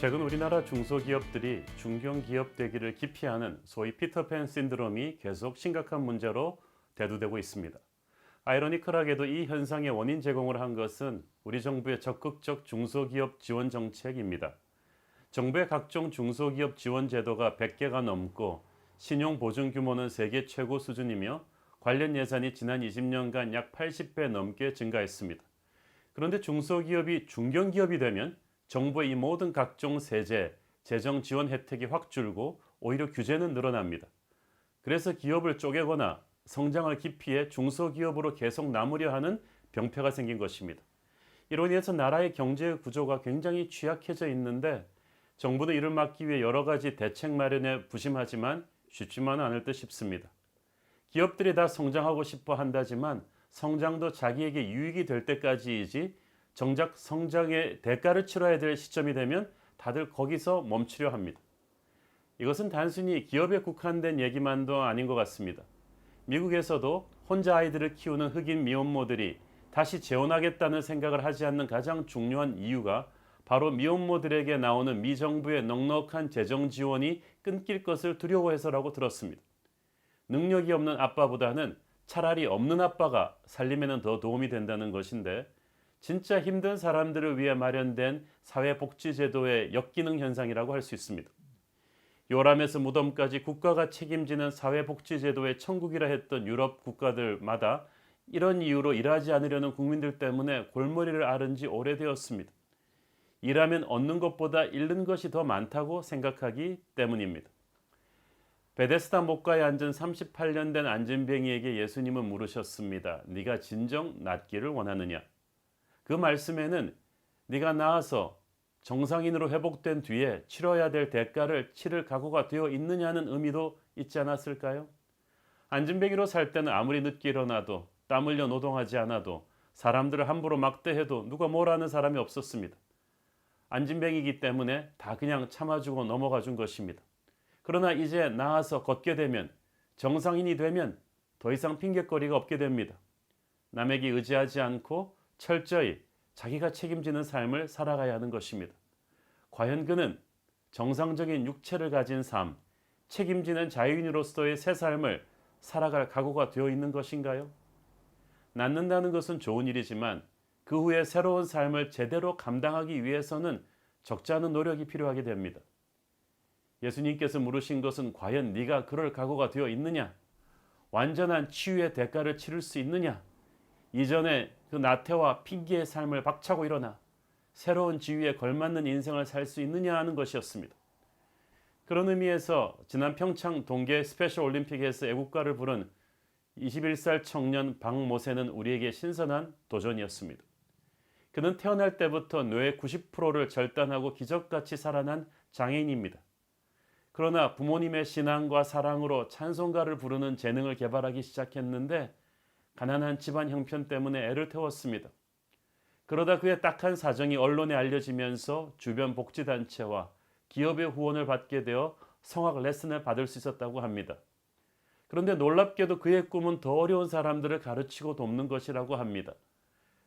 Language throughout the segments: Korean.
최근 우리나라 중소기업들이 중견기업 되기를 기피하는 소위 피터팬 신드롬이 계속 심각한 문제로 대두되고 있습니다. 아이러니컬하게도 이 현상의 원인 제공을 한 것은 우리 정부의 적극적 중소기업 지원 정책입니다. 정부의 각종 중소기업 지원 제도가 100개가 넘고 신용 보증 규모는 세계 최고 수준이며 관련 예산이 지난 20년간 약 80배 넘게 증가했습니다. 그런데 중소기업이 중견기업이 되면 정부의 이 모든 각종 세제, 재정 지원 혜택이 확 줄고 오히려 규제는 늘어납니다. 그래서 기업을 쪼개거나 성장을 기피해 중소기업으로 계속 남으려 하는 병폐가 생긴 것입니다. 이로 인해서 나라의 경제 구조가 굉장히 취약해져 있는데 정부는 이를 막기 위해 여러 가지 대책 마련에 부심하지만 쉽지만은 않을 듯 싶습니다. 기업들이 다 성장하고 싶어 한다지만 성장도 자기에게 유익이 될 때까지이지 정작 성장의 대가를 치러야 될 시점이 되면 다들 거기서 멈추려 합니다. 이것은 단순히 기업에 국한된 얘기만도 아닌 것 같습니다. 미국에서도 혼자 아이들을 키우는 흑인 미혼모들이 다시 재혼하겠다는 생각을 하지 않는 가장 중요한 이유가 바로 미혼모들에게 나오는 미 정부의 넉넉한 재정 지원이 끊길 것을 두려워해서라고 들었습니다. 능력이 없는 아빠보다는 차라리 없는 아빠가 살림에는 더 도움이 된다는 것인데 진짜 힘든 사람들을 위해 마련된 사회복지제도의 역기능 현상이라고 할 수 있습니다. 요람에서 무덤까지 국가가 책임지는 사회복지제도의 천국이라 했던 유럽 국가들마다 이런 이유로 일하지 않으려는 국민들 때문에 골머리를 앓은 지 오래되었습니다. 일하면 얻는 것보다 잃는 것이 더 많다고 생각하기 때문입니다. 베데스다 목가에 앉은 38년 된 안진뱅이에게 예수님은 물으셨습니다. 네가 진정 낫기를 원하느냐? 그 말씀에는 네가 나아서 정상인으로 회복된 뒤에 치러야 될 대가를 치를 각오가 되어 있느냐는 의미도 있지 않았을까요? 안진뱅이로 살 때는 아무리 늦게 일어나도 땀 흘려 노동하지 않아도 사람들을 함부로 막대해도 누가 뭐라는 사람이 없었습니다. 안진뱅이기 때문에 다 그냥 참아주고 넘어가 준 것입니다. 그러나 이제 나아서 걷게 되면 정상인이 되면 더 이상 핑계거리가 없게 됩니다. 남에게 의지하지 않고 철저히 자기가 책임지는 삶을 살아가야 하는 것입니다. 과연 그는 정상적인 육체를 가진 삶, 책임지는 자유인으로서의 새 삶을 살아갈 각오가 되어 있는 것인가요? 낳는다는 것은 좋은 일이지만 그 후에 새로운 삶을 제대로 감당하기 위해서는 적지 않은 노력이 필요하게 됩니다. 예수님께서 물으신 것은 과연 네가 그럴 각오가 되어 있느냐? 완전한 치유의 대가를 치를 수 있느냐? 이전에 그 나태와 핑계의 삶을 박차고 일어나 새로운 지위에 걸맞는 인생을 살 수 있느냐 하는 것이었습니다. 그런 의미에서 지난 평창 동계 스페셜 올림픽에서 애국가를 부른 21살 청년 박모세는 우리에게 신선한 도전이었습니다. 그는 태어날 때부터 뇌의 90%를 절단하고 기적같이 살아난 장애인입니다. 그러나 부모님의 신앙과 사랑으로 찬송가를 부르는 재능을 개발하기 시작했는데 가난한 집안 형편 때문에 애를 태웠습니다. 그러다 그의 딱한 사정이 언론에 알려지면서 주변 복지단체와 기업의 후원을 받게 되어 성악 레슨을 받을 수 있었다고 합니다. 그런데 놀랍게도 그의 꿈은 더 어려운 사람들을 가르치고 돕는 것이라고 합니다.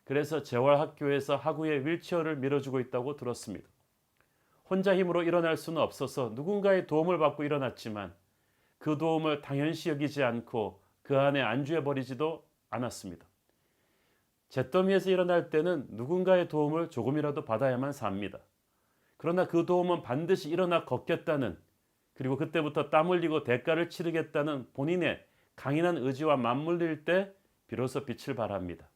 그래서 재활학교에서 학우의 윌체어를 밀어주고 있다고 들었습니다. 혼자 힘으로 일어날 수는 없어서 누군가의 도움을 받고 일어났지만 그 도움을 당연시 여기지 않고 그 안에 안주해 버리지도 않았습니다. 잿더미에서 일어날 때는 누군가의 도움을 조금이라도 받아야만 삽니다. 그러나 그 도움은 반드시 일어나 걷겠다는 그리고 그때부터 땀 흘리고 대가를 치르겠다는 본인의 강인한 의지와 맞물릴 때 비로소 빛을 발합니다.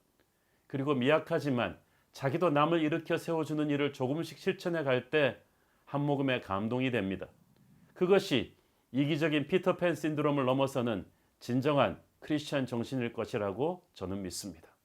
그리고 미약하지만 자기도 남을 일으켜 세워주는 일을 조금씩 실천해 갈 때 한 모금의 감동이 됩니다. 그것이 이기적인 피터팬 신드롬을 넘어서는 진정한 크리스천 정신일 것이라고 저는 믿습니다.